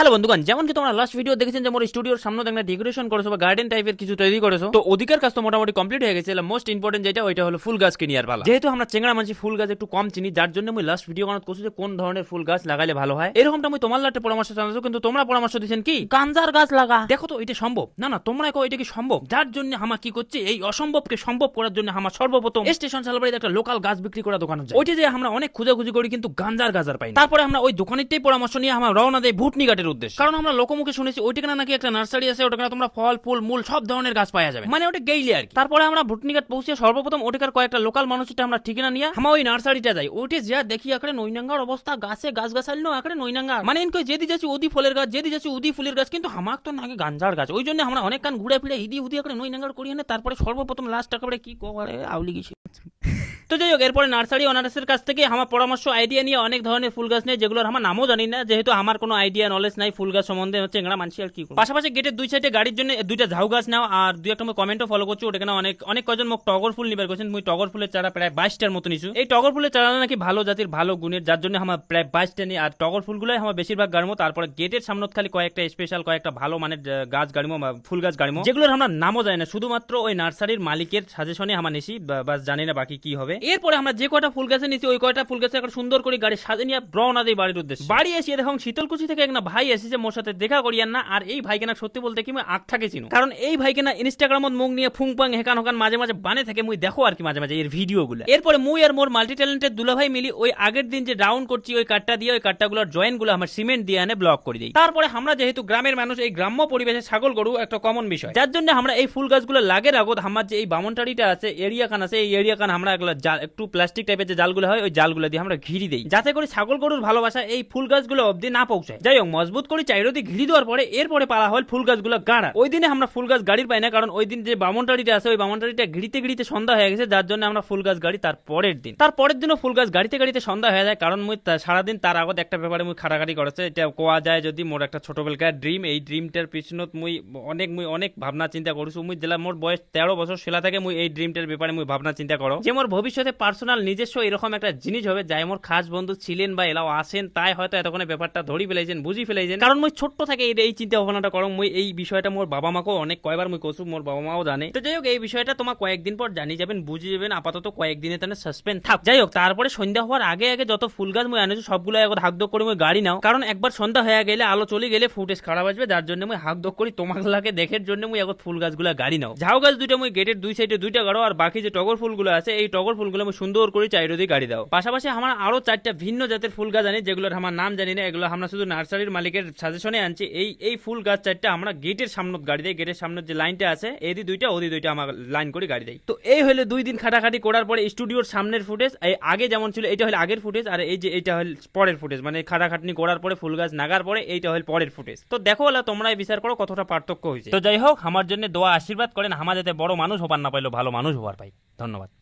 Hello বন্ধুগণ যেমন কি তোমরা লাস্ট ভিডিও দেখেছেন যে মোর স্টুডিওর সামনে একটা ডেকোরেশন করেছ বা গার্ডেন টাইপের কিছু তৈরি করেছ তো ওদিকের কাজ তো মোটামুটি কমপ্লিট হয়ে গেছে। মোস্ট ইম্পর্টেন্ট যেটা ওইটা হলো ফুল গাছ কিনিয়ার পালা। যেহেতু আমরা চেংড়া মানছি ফুল গাছ একটু কম চিনি যার জন্য আমি লাস্ট ভিডিও বানাতে করছি যে কোন ধরনের ফুল গাছ লাগাইলে ভালো হয়। এরকমটা আমি তোমার লাটে পরামর্শ জানাচ্ছ কিন্তু তোমরা পরামর্শ দিচ্ছেন কি? গাঞ্জার গাছ লাগা। দেখো তো এটা সম্ভব। না না তোমরা কো এটা কি সম্ভব? যার জন্য আমার কি করছে এই অসম্ভবকে সম্ভব করার জন্য আমার সর্বপ্রথম স্টেশন সালবাড়িতে একটা লোকাল গাছ বিক্রি করা দোকান আছে ওইটা যে আমরা অনেক খুঁজাখুঁজি করি কিন্তু গাঞ্জার গাজার পাই। তারপরে আমরা ওই দোকানিরটাই পরামর্শ নিয়ে আমরা রওনা দেয় ভুটনি ঘাটের উদ্দেশ্যে। কারণ আমরা লোকমুখে শুনেছি ওইটাকে নাকি একটা নার্সারি আছে ওটাকে তোমরা ফল ফুল মূল সব ধরনের গাছ পাওয়া যাবে। মানে ওটা গেইলে আর তারপরে আমরা ভুটনি ঘাট পৌঁছে সর্বপ্রথম ওটাকার কয়েকটা লোকাল মানুষটা আমরা ঠিকানা নিয়ে আমরা ওই নার্সারিটা যাই। ওইটা যা দেখি আকারে নৈনাঙ্গার অবস্থা গাছে গাছ গাছাল নো আকারে নৈনাঙ্গা মানে ইনকো যেদি যাচ্ছি ওদি ফুলের গাছ যেদি যাচ্ছি উদি ফুলের গাছ কিন্তু আমাক তো নাকি গাঞ্জার গাছ। ওই জন্য আমরা অনেক কান ঘুরে ফিরে ইদি উদি আকারে নৈনাঙ্গার করি এনে তারপরে সর্বপ্রথম লাস্ট একেবারে কি করে আউলি গেছি তো যাই হোক, এরপরে নার্সারি অনার্সের কাছ থেকে আমার পরামর্শ আইডিয়া নিয়ে অনেক ধরনের ফুল গাছ নিয়ে, যেগুলোর আমার নামও জানি না, যেহেতু আমার কোনো আইডিয়া নলেজ নাই ফুল গাছ সম্বন্ধে, হচ্ছে এংরা মানছি আর কি পাশাপাশি গেটের দুই সাইডে গাড়ির জন্য দুইটা ঝাউ গাছ নাও, আর দুই একটা কমেন্টও ফলো করছি ওটা কেন অনেক অনেক কজন মোক টগর ফুল নিবার করছেন, মুই টগর ফুলের চারা প্রায় বাইশটার মতো নিছু এই টগর ফুলের চারা নাকি ভালো জাতির, ভালো গুণের, যার জন্য আমার প্রায় বাইশটা নিই, আর টগর ফুলগুলোই আমার বেশিরভাগ গাড়মো তারপরে গেটের সামনত খালি কয়েকটা স্পেশাল কয়েকটা ভালো মানের গাছ গাড়িমো বা ফুল গাছ গাড়িমো যেগুলোর আমরা নামও জানি না, শুধুমাত্র ওই নার্সারির মালিকের সাজেশনে আমার নিশি বাস জানি না বাকি কি হবে। এরপরে আমরা যে কয়টা ফুল গাছে নিছি ওই কয়টা ফুল গাছে একটা সুন্দর করে গাড়ি সাজে নিয়ে রওনা দিই বাড়ির উদ্দেশ্যে। বাড়ি এসে দেখুন শীতলকুচি থেকে একটা ভাই এসেছে মোর সাথে দেখা করিয়ান না আর এই ভাইকে না সত্যি বলতে কি আগ থাকে চিনো কারণ এই ভাইকে না ইনস্টাগ্রামত মুখ নিয়ে ফুং পাং হেকান হকান মাঝে মাঝে বানে থাকে মুই দেখো আর কি মাঝে মাঝে এর ভিডিও গুলো এরপরে মুই আর মোর মাল্টি ট্যালেন্টের দুলাভাই মিলি ওই আগের দিন যে রাউন্ড করছি ওই কাটটা দিয়ে ওই কাটটাগুলোর জয়েন্টগুলো আমার সিমেন্ট দিয়ে আনে ব্লক করে দিই। তারপরে আমরা যেহেতু গ্রামের মানুষ এই গ্রাম্য পরিবেশে ছাগল গরু একটা কমন বিষয়। যার জন্য আমরা এই ফুল গাছগুলো লাগে আগত আমার যে এই বামনটারিটা আছে এরিয়া কান আছে এই এরিয়া কান আমরা এগুলো জাল- একটু প্লাস্টিক টাইপের যে জালগুলো হয়, ওই জালগুলো দিয়ে আমরা ঘিরি দিই। যাতে করে ছাগল গরুর ভালোবাসা এই ফুল গাছগুলো অব্দি না পৌঁছায়। যাই হোক, মজবুত করে চাইরোদি ঘিরি দেওয়ার পরে এরপরে পালা হয় ফুল গাছগুলো গাড়া। ওই দিনে আমরা ফুল গাছ গাড়ির পাই না, কারণ ওই দিন যে বামনটারিটা আছে, ওই বামনটারিটা ঘিরিতে ঘিরিতে সন্ধ্যা হয়ে গেছে, যার জন্য আমরা ফুল গাছ গাড়ি তার পরের দিন। তার পরের দিনও ফুল গাছ গাড়িতে গাড়িতে সন্ধ্যা হয়ে যায়, কারণ মুই সারাদিন তার আগত একটা ব্যাপারে মুই খাটাখাটি করেছে। এটা কোয়া যায় যদি মোর একটা ছোটবেলাকার ড্রিম এই ড্রিমটার পিছনত মুই অনেক মুই অনেক ভাবনা চিন্তা করছি। মুই জেলা মোর বয়স তেরো বছর, সেলা থেকে মুই এই ড্রিমটার ব্যাপারে মুই ভাবনা চিন্তা করো। যে মোর ভবিষ্যতে পার্সোনাল, নিজস্ব এরকম একটা জিনিস হবে, যাই মোর খাস বন্ধু ছিলেন বা এলাও আসেন তাই হয়তো এতক্ষণে ব্যাপারটা ধরি ফেলাইছেন বুঝি ফেলাইছেন কারণ মুই ছোট্ট থেকে এই- চিন্তা ভাবনাটা করো, মুই এই বিষয়টা মোর বাবা মাকেও অনেক কয়বার মুই কসু মোর বাবা মাও জানে। তো যাই হোক, এই বিষয়টা তোমার কয়েকদিন পর জানি যাবেন, বুঝে যাবেন, আপাতত কয়েকদিনে তাহলে সাসপেন্ড থাক। যাই হোক, তারপরে সন্ধ্যা হওয়ার আগে আগে যত ফুল গাছ মই আনেছি সবগুলো একবার হাক দোক করে মুই গাড়ি নাও। কারণ একবার সন্ধ্যা হয়ে গেলে, আলো চলে গেলে ফুটেজ খারাপ আসবে, যার জন্য মুই হাক দোক করি তোমার লাগে দেখার জন্য মুই এখন ফুল গাছগুলো গাড়ি নাও। ঝাউ গাছ দুইটা মই গেটের দুই সাইডে দুইটা গাড়ো, আর বাকি যে টগর ফুলগুলো আছে, এই টগর ফুলগুলো আমি সুন্দর করে চাইরো দিয়ে গাড়ি দাও। পাশাপাশি আমার আরও চারটা ভিন্ন জাতের ফুল গাছ আনি, যেগুলোর আমার নাম জানি না, এগুলো আমরা শুধু নার্সারির মালিকের সাজেশনে আনছি। এই এই ফুল গাছ চারটা আমরা গেটের সামনে গাড়ি দেয় গেটের সামনে যে লাইনটা আছে এদি দুইটা ওদি দুইটা আমার লাইন করে গাড়ি দেয় তো এই হলো দুই দিন খাটাখাটি করার পরে স্টুডিওর সামনের ফুটেজ এই আগে যেমন ছিল এটা হলো আগের ফুটেজ আর এই যে এটা হল পরের ফুটেজ মানে খাটাখাটনি করার পরে ফুল গাছ নাগার পরে এইটা হল পরের ফুটেজ তো দেখো হলো তোমরাই বিচার করো কতটা পার্থক্য হয়েছে। তো যাই হোক, আমার জন্য দোয়া, আশীর্বাদ করেন আমার যাতে বড় মানুষ হবার না পাইলো ভালো মানুষ হবার পাই। ধন্যবাদ।